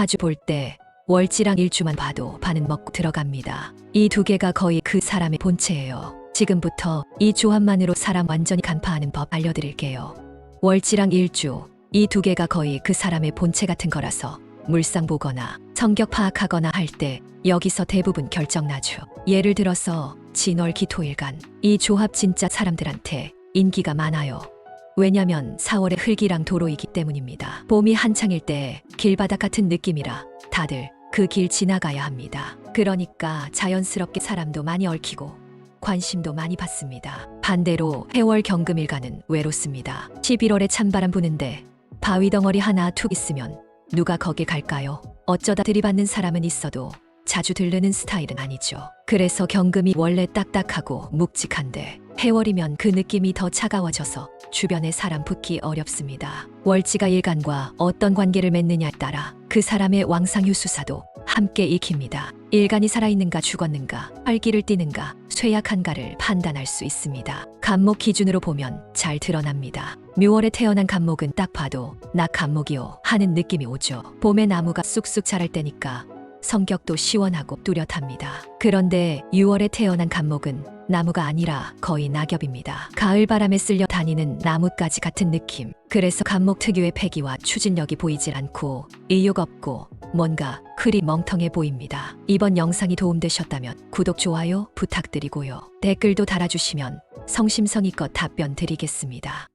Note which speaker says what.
Speaker 1: 자주 볼 때 월지랑 일주만 봐도 반은 먹고 들어갑니다. 이 두 개가 거의 그 사람의 본체예요. 지금부터 이 조합만으로 사람 완전히 간파하는 법 알려드릴게요. 월지랑 일주, 이 두 개가 거의 그 사람의 본체 같은 거라서 물상 보거나 성격 파악하거나 할 때 여기서 대부분 결정나죠. 예를 들어서 진월 기토일간 이 조합 진짜 사람들한테 인기가 많아요. 왜냐면 4월에 흙이랑 도로이기 때문입니다. 봄이 한창일 때 길바닥 같은 느낌이라 다들 그 길 지나가야 합니다. 그러니까 자연스럽게 사람도 많이 얽히고 관심도 많이 받습니다. 반대로 해월 경금일간은 외롭습니다. 11월에 찬바람 부는데 바위 덩어리 하나 툭 있으면 누가 거길 갈까요? 어쩌다 들이받는 사람은 있어도 자주 들르는 스타일은 아니죠. 그래서 경금이 원래 딱딱하고 묵직한데 해월이면 그 느낌이 더 차가워져서 주변에 사람 붙기 어렵습니다. 월지가 일간과 어떤 관계를 맺느냐에 따라 그 사람의 왕상휴수사도 함께 익힙니다. 일간이 살아있는가 죽었는가, 활기를 띠는가, 쇠약한가를 판단할 수 있습니다. 간목 기준으로 보면 잘 드러납니다. 묘월에 태어난 간목은 딱 봐도 나 간목이요 하는 느낌이 오죠. 봄에 나무가 쑥쑥 자랄 때니까 성격도 시원하고 뚜렷합니다. 그런데 6월에 태어난 간목은 나무가 아니라 거의 낙엽입니다. 가을 바람에 쓸려 다니는 나뭇가지 같은 느낌. 그래서 간목 특유의 패기와 추진력이 보이질 않고 의욕 없고 뭔가 흐리 멍텅해 보입니다. 이번 영상이 도움되셨다면 구독, 좋아요 부탁드리고요. 댓글도 달아주시면 성심성의껏 답변 드리겠습니다.